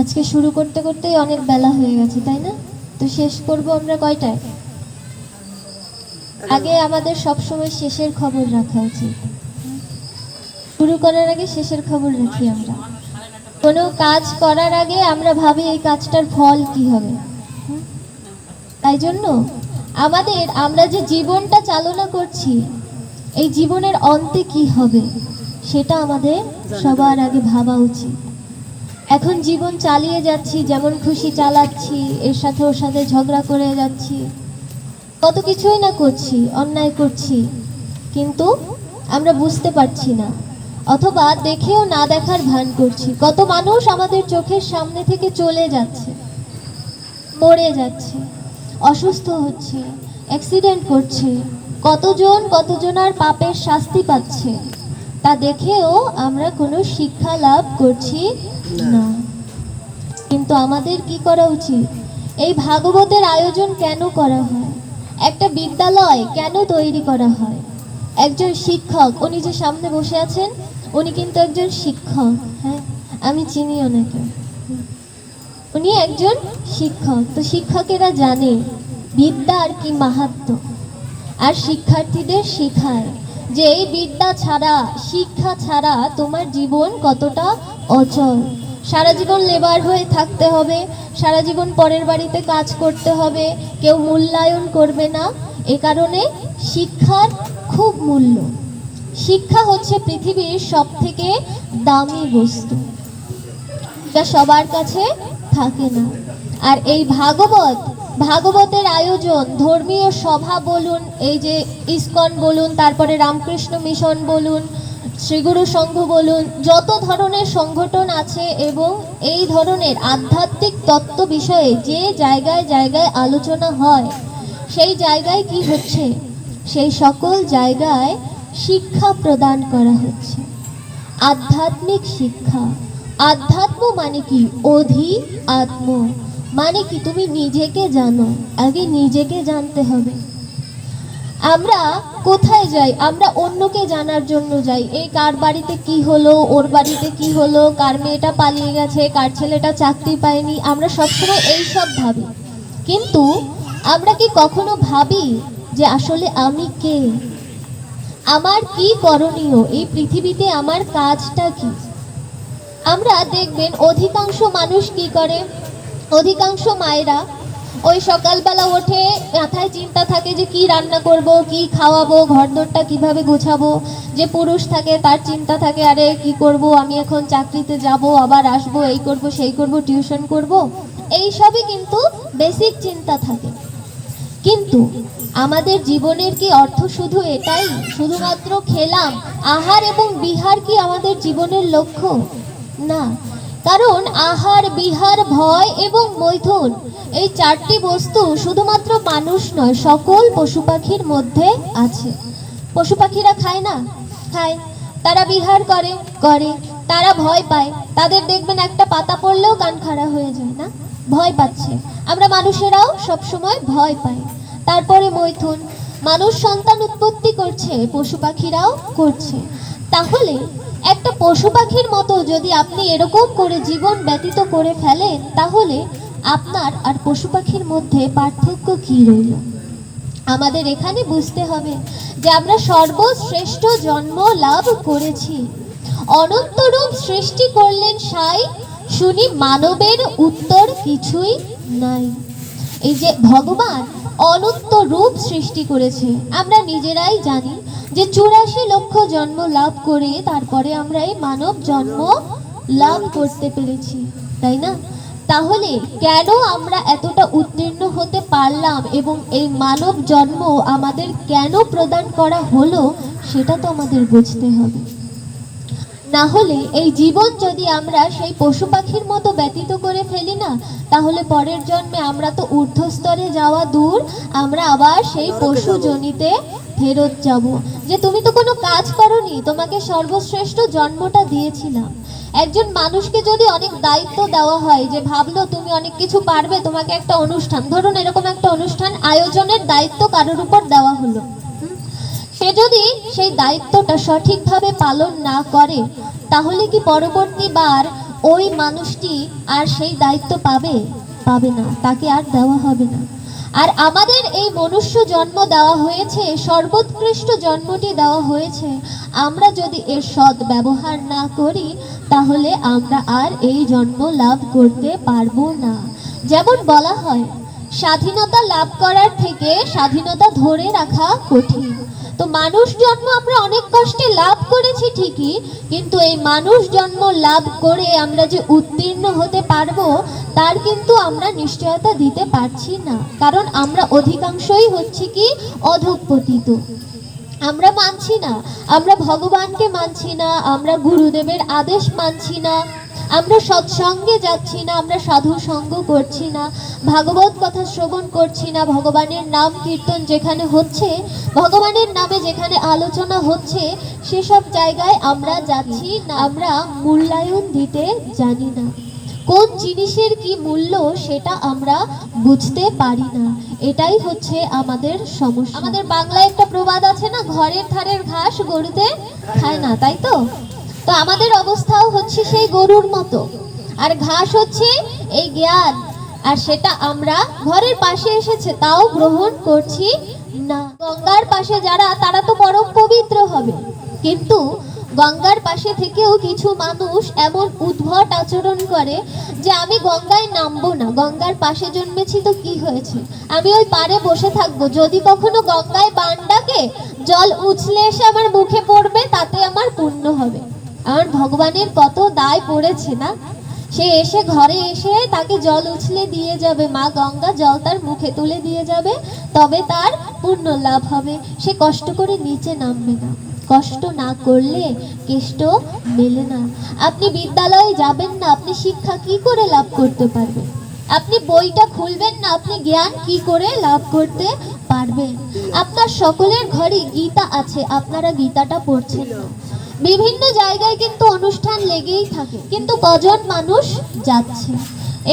আজকে শুরু করতে করতেই অনেক বেলা হয়ে গেছে, তাই না? তো শেষ করব আমরা কয়টায়? আগে আমাদের সবসময় শেষের খবর রাখা উচিত। শুরু করার আগে শেষের খবর রাখি আমরা। কোনো কাজ করার আগে আমরা ভাবি এই কাজটার ফল কি হবে। তাই জন্য আমাদের, আমরা যে জীবনটা চালনা করছি, এই জীবনের অন্তে কি হবে, সেটা আমাদের সবার আগে ভাবা উচিত। এখন জীবন চালিয়ে যাচ্ছি, যেমন খুশি চালাচ্ছি, এর সাথে ওর সাথে ঝগড়া করে যাচ্ছি। কত কিছুই না করছি, অন্যায় করছি, কিন্তু আমরা বুঝতে পারছি না। অথবা দেখেও না দেখার ভান করছি। কত মানুষ আমাদের চোখের সামনে থেকে চলে যাচ্ছে, মরে যাচ্ছে, অসুস্থ হচ্ছে অ্যাক্সিডেন্ট করছে। কতজন কতজনার পাপের শাস্তি পাচ্ছে? তা দেখেও আমরা কোনো শিক্ষা লাভ করছি না। কিন্তু আমাদের কি করা উচিত? এই ভাগবতের আয়োজন কেন করা হয়? একটা বিদ্যালয় কেন তৈরি করা হয়? একজন শিক্ষক, উনি যে সামনে বসে আছেন, উনি কিন্তু একজন শিক্ষক হ্যাঁ? আমি চিনি ওনাকে। উনি একজন শিক্ষক। তো শিক্ষকেরা জানে, বিদ্যার কি মাহাত্ম আর শিক্ষার্থীদের শেখায়। যে এই বিদ্যা ছাড়া, শিক্ষা ছাড়া তোমার জীবন কতটা অচল। সারা জীবন লেবার হয়ে থাকতে হবে, সারা জীবন পরের বাড়িতে কাজ করতে হবে, কেউ মূল্যায়ন করবে না। এ কারণে শিক্ষার খুব মূল্য। শিক্ষা হচ্ছে পৃথিবীর সব থেকে দামি বস্তু, যা সবার কাছে থাকে না। আর এই ভাগবত ভাগবতের আয়োজন, ধর্মীয় সভা বলুন, এই যে ইস্কন বলুন, তারপরে রামকৃষ্ণ মিশন বলুন, শ্রীগুরু সংঘ বলুন, যত ধরনের সংগঠন আছে এবং এই ধরনের আধ্যাত্মিক তত্ত্ব বিষয়ে যে জায়গায় জায়গায় আলোচনা হয়, সেই জায়গায় কি হচ্ছে? সেই সকল জায়গায় শিক্ষা প্রদান করা হচ্ছে। আধ্যাত্মিক শিক্ষা। আধ্যাত্ম মানে কি? অধি আত্ম মানে কি? তুমি নিজেকে জানো। আগে নিজেকে জানতে হবে। আমরা কোথায় যাই? আমরা অন্যকে জানার জন্য যাই। এই কার বাড়িতে কি হলো, ওর বাড়িতে কি হলো, কার মেয়েটা পালিয়ে গেছে, কার ছেলেটা চাকরি পায়নি, আমরা সবসময় এই সব ভাবি। কিন্তু আমরা কি কখনো ভাবি যে আসলে আমি কে? আমার কি করণীয়? এই পৃথিবীতে আমার কাজটা কি? আমরা দেখবেন অধিকাংশ মানুষ কি করে? অধিকাংশ মায়েরা ওই সকালবেলা ওঠে, মাথায় চিন্তা থাকে যে কি রান্না করব, কি খাওয়াবো, ঘরদোরটা কীভাবে গোছাবো, যে পুরুষ থাকে তার চিন্তা থাকে, আরে কি করব, আমি এখন চাকরিতে যাব, আবার আসব, এই করব, সেই করব, টিউশন করব। এই সবই কিন্তু বেসিক চিন্তা থাকে। কিন্তু আমাদের জীবনের কি অর্থ শুধু এটাই? শুধুমাত্র খেলাম, আহার এবং বিহার কি আমাদের জীবনের লক্ষ্য? না। কারণ আহার, বিহার, ভয় এবং মৈথুন এই চারটি বস্তু শুধুমাত্র মানুষ নয়, সকল পশু পাখির মধ্যে আছে। পশু পাখিরা খায় না? খায়। তারা বিহার করে করে। তারা ভয় পায়। তাদের দেখবেন একটা পাতা পড়লেও কান খাড়া হয়ে যায়, না? ভয় পাচ্ছে। আমরা মানুষেরাও সবসময় ভয় পাই। তারপরে মৈথুন। মানুষ সন্তান উৎপত্তি করছে, পশু পাখিরাও করছে। তাহলে একটা পশু পাখির মতো যদি আপনি এরকম করে জীবন ব্যতীত করে ফেলেন, তাহলে আপনার আর পশু পাখির মধ্যে পার্থক্য কি রইল? আমাদের এখানে বুঝতে হবে যে আমরা সর্বশ্রেষ্ঠ জন্ম লাভ করেছি। অনন্তরূপ সৃষ্টি করলেন সাই, শুনি মানবের উত্তর কিছুই নাই। এই যে ভগবান অনন্ত রূপ সৃষ্টি করেছে, আমরা নিজেরাই জানি যে চুরাশি লক্ষ জন্ম লাভ করে তারপরে আমরা এই মানব জন্ম লাভ করতে পেরেছি, তাই না? তাহলে কেন আমরা এতটা উত্তীর্ণ হতে পারলাম এবং এই মানব জন্ম আমাদের কেন প্রদান করা হলো, সেটা তো আমাদের বুঝতে হবে। না হলে এই জীবন যদি আমরা সেই পশু পাখির মতো ব্যতীত করে ফেলি না তাহলে পরের জন্মে আমরা তো ঊর্ধ্বস্তরে যাওয়া দূর আমরা আবার সেই পশু জনিতে ফেরত যাব। যে তুমি তো কোনো কাজ করনি তোমাকে সর্বশ্রেষ্ঠ জন্মটা দিয়েছিলাম। একজন মানুষকে যদি অনেক দায়িত্ব দেওয়া হয় যে ভাবলো তুমি অনেক কিছু পারবে তোমাকে একটা অনুষ্ঠান ধরুন এরকম একটা অনুষ্ঠান আয়োজনের দায়িত্ব কারোর উপর দেওয়া হলো। যদি সেই দায়িত্বটা সঠিকভাবে পালন না করে, তাহলে কি পরবর্তীবার ওই মানুষটি আর সেই দায়িত্ব পাবে? পাবে না, তাকে আর দেওয়া হবে না। আর আমাদের এই মনুষ্য জন্ম দেওয়া হয়েছে, সর্বোৎকৃষ্ট জন্মটি দেওয়া হয়েছে। আমরা যদি এর সৎ ব্যবহার না করি, তাহলে আমরা আর এই জন্ম লাভ করতে পারব না। যেমন বলা হয় স্বাধীনতা লাভ করার থেকে স্বাধীনতা ধরে রাখা কঠিন। তো মানুষ জন্ম আমরা অনেক কষ্টে লাভ করেছি ঠিকই, কিন্তু এই মানুষ জন্ম লাভ করে আমরা যে উত্তীর্ণ হতে পারব, তার কিন্তু আমরা নিশ্চয়তা দিতে পারছি না। কারণ আমরা অধিকাংশই হচ্ছে কি, অধঃপতিত। আমরা মানছি না। আমরা ভগবানকে মানছি না, আমরা গুরুদেবের আদেশ মানছি না। আমরা সৎসঙ্গে যাচ্ছি না, আমরা সাধু সঙ্গ করছি না, ভাগবত কথা শ্রবণ করছি না, ভগবানের নাম কীর্তন যেখানে হচ্ছে, ভগবানের নামে যেখানে আলোচনা হচ্ছে, সেসব জায়গায় আমরা যাচ্ছি না। আমরা মূল্যায়ন দিতে জানি না। কোন জিনিসের কি মূল্য সেটা আমরা বুঝতে পারি না। এটাই হচ্ছে আমাদের সমস্যা। আমাদের বাংলায় একটা প্রবাদ আছে না, ঘরের ধারের ঘাস গরুতে খায় না, তাই তো? তো আমাদের অবস্থাও হচ্ছে সেই গরুর মতো। আর ঘাস হচ্ছে এই জ্ঞান। আর সেটা আমরা ঘরের পাশে এসেছে, তাও গ্রহণ করছি না। গঙ্গার পাশে যারা, তারা তো পরম পবিত্র হবে। কিন্তু গঙ্গার পাশে থেকেও কিছু মানুষ এমন উদ্ভট আচরণ করে যে আমি গঙ্গায় নামবো না। গঙ্গার পাশে জন্মেছি তো কি হয়েছে? আমি ওই পারে বসে থাকব। যদি কখনো গঙ্গায় বান জল উছলে এসে আমার মুখে পড়বে, তাতে আমার পুণ্য হবে। আমার ভগবানের কত দায় পড়েছে না। সে এসে ঘরে এসে তাকে জল উছলে দিয়ে যাবে, মা গঙ্গা জল তার মুখে তুলে দিয়ে যাবে, তবে তার পূর্ণ লাভ হবে। সে কষ্ট করে নিচে নামবে না। কষ্ট না করলে কেষ্ট মেলে না। আপনি বিদ্যালয়ে যাবেন না, আপনি শিক্ষা কি করে লাভ করতে পারবেন? আপনি বইটা খুলবেন না, আপনি জ্ঞান কি করে লাভ করতে পারবেন? আপনার সকলের ঘরে গীতা আছে, আপনারা গীতাটা পড়ছেন। না বিভিন্ন জায়গায় কিন্তু অনুষ্ঠান লেগেই থাকে। কিন্তু কজন মানুষ যাচ্ছে?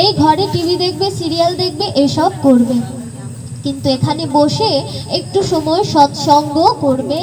এই ঘরে টিভি দেখবে, সিরিয়াল দেখবে, এসব করবে। কিন্তু এখানে বসে একটু সময় সৎসঙ্গ করবে